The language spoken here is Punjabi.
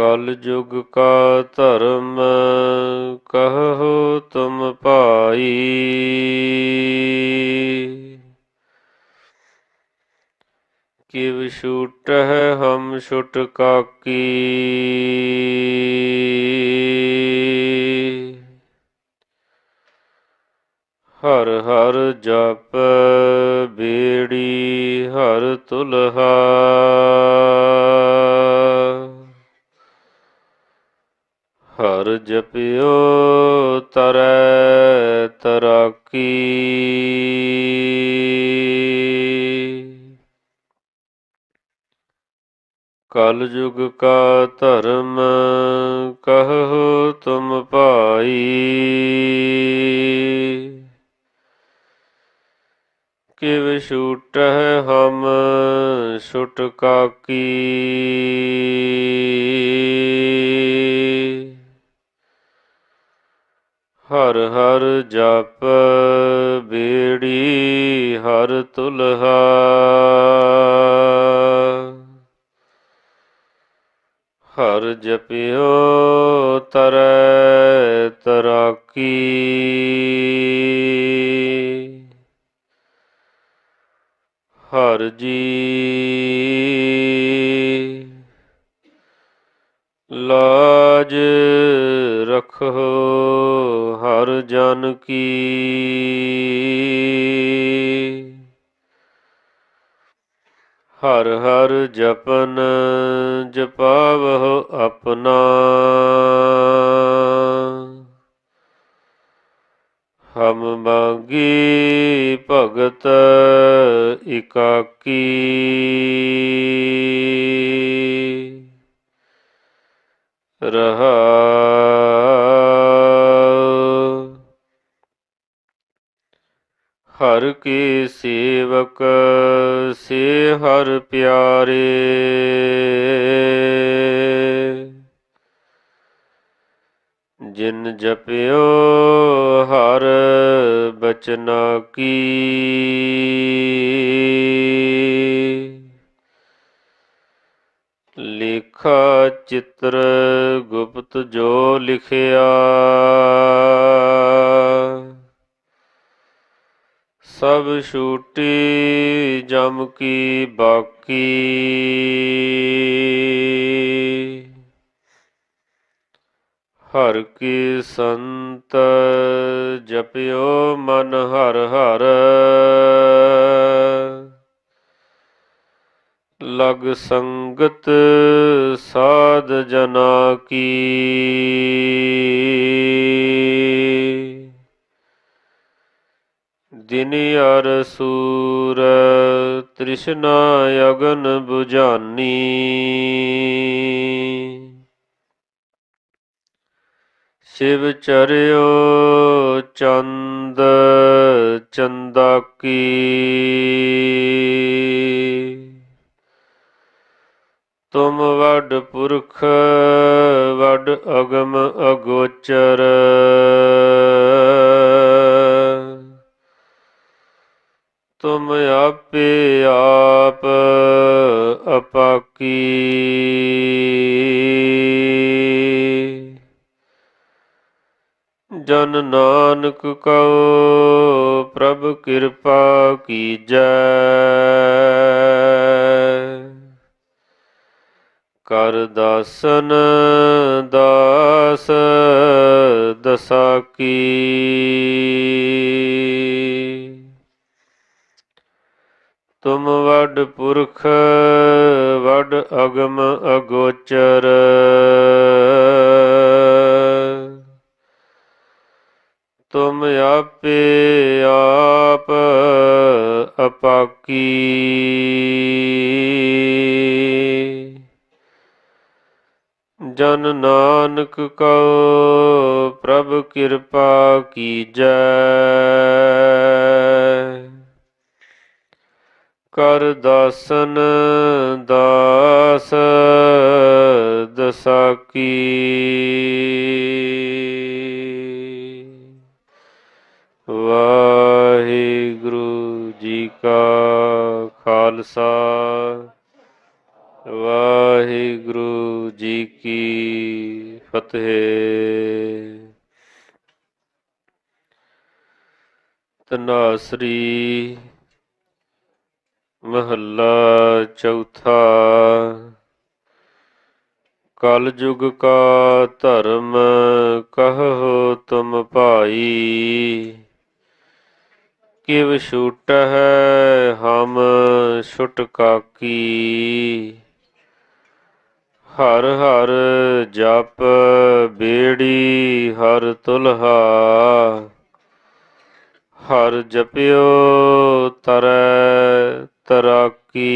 ਕਲ ਯੁਗ ਕਾ ਧਰਮ ਕਹੋ ਤੁਮ ਭਾਈ। ਕਿਵ ਛੂਟ ਹੈ ਹਮ ਛੁਟ ਕਾਕੀ। ਹਰ ਹਰ ਜਪ ਬੇੜੀ ਹਰ ਤੁਲਹਾ ਹਰ ਜਪਿਓ ਤਰੈ ਤਰਾਕੀ। ਕਲ ਯੁਗ ਕਾ ਧਰਮ ਕਹੋ ਤੁਮ ਭਾਈ। ਕਿਵ ਛੂਟ ਹੈ ਹਮ ਛੁਟ ਹਰ ਹਰ ਜਪ ਬੇੜੀ ਹਰ ਤੁਲਹਾ। ਹਰ ਜਪਿਓ ਤਰੈ ਤਰਾਕੀ। ਹਰ ਜੀ ਲਾਜ ਰਖੋ। ਹਰ ਜਨ ਕੀ। ਹਰ ਹਰ ਜਪਨ ਜਪਾਵਹੁ ਆਪਣਾ। ਹਮ ਮੰਗੀ ਭਗਤ ਇਕਾਕੀ। ਰਹਾ ਹਰ ਕੀ ਸੇਵਕ ਸੇ ਹਰ ਪਿਆਰੇ। ਜਿਨ ਜਪਿਓ ਹਰ ਬਚਨਾ ਕੀ। ਲੇਖਾ ਚਿੱਤਰ ਗੁਪਤ ਜੋ ਲਿਖਿਆ ਸਭ ਛੂਟੀ ਜਮ ਕੀ ਬਾਕੀ। ਹਰ ਕੀ ਸੰਤ ਜਪਿਓ ਮਨ ਹਰ ਹਰ। ਲਗ ਸੰਗਤ ਸਾਧ ਜਨਾ ਕੀ। ਦਿਨ ਅਰ ਸੂਰ, ਤ੍ਰਿਸ਼ਨਾ ਅਗਨ 부ਜਾਨੀ ਸ਼ਿਵ ਚਰਿਓ ਚੰਦ ਚੰਦਾ ਕੀ ਤੁਮ ਵੱਡ ਪੁਰਖ, ਵੱਡ ਅਗਮ ਅਗੋਚਰ। ਤੁਮ ਆਪੇ ਆਪ ਅਪਾਕੀ। ਜਨ ਨਾਨਕ ਕਉ ਪ੍ਰਭ ਕਿਰਪਾ ਕੀਜੈ। ਕਰ ਦਾਸਨ ਦਾਸ ਦਸਾਕੀ ਤੁਮ ਵੱਡ ਪੁਰਖ, ਵੱਡ ਅਗਮ ਅਗੋਚਰ। ਤੁਮ ਆਪੇ ਆਪ ਅਪਾਕੀ। ਜਨ ਨਾਨਕ ਕਉ ਪ੍ਰਭ ਕਿਰਪਾ ਕੀਜੈ। ਕਰ ਦਾਸਨ ਦਾਸ ਦਸਾਕੀ। ਵਾਹਿਗੁਰੂ ਜੀ ਕਾ ਖਾਲਸਾ। ਵਾਹਿਗੁਰੂ ਜੀ ਕੀ ਫਤਿਹ। ਤਨਾਸਰੀ ਮਹੱਲਾ ਚੌਥਾ। ਕਲ ਯੁਗ ਕਾ ਧਰਮ ਕਹੋ ਤੁਮ ਭਾਈ। ਕਿਵ ਛੂਟ ਹੈ ਹਮ ਛੁਟ ਕਾਕੀ। ਹਰ ਹਰ ਜਪ ਬੇੜੀ ਹਰ ਤੁਲਹਾ। ਹਰ ਜਪਿਓ ਤਰੈ ਤਰਕੀ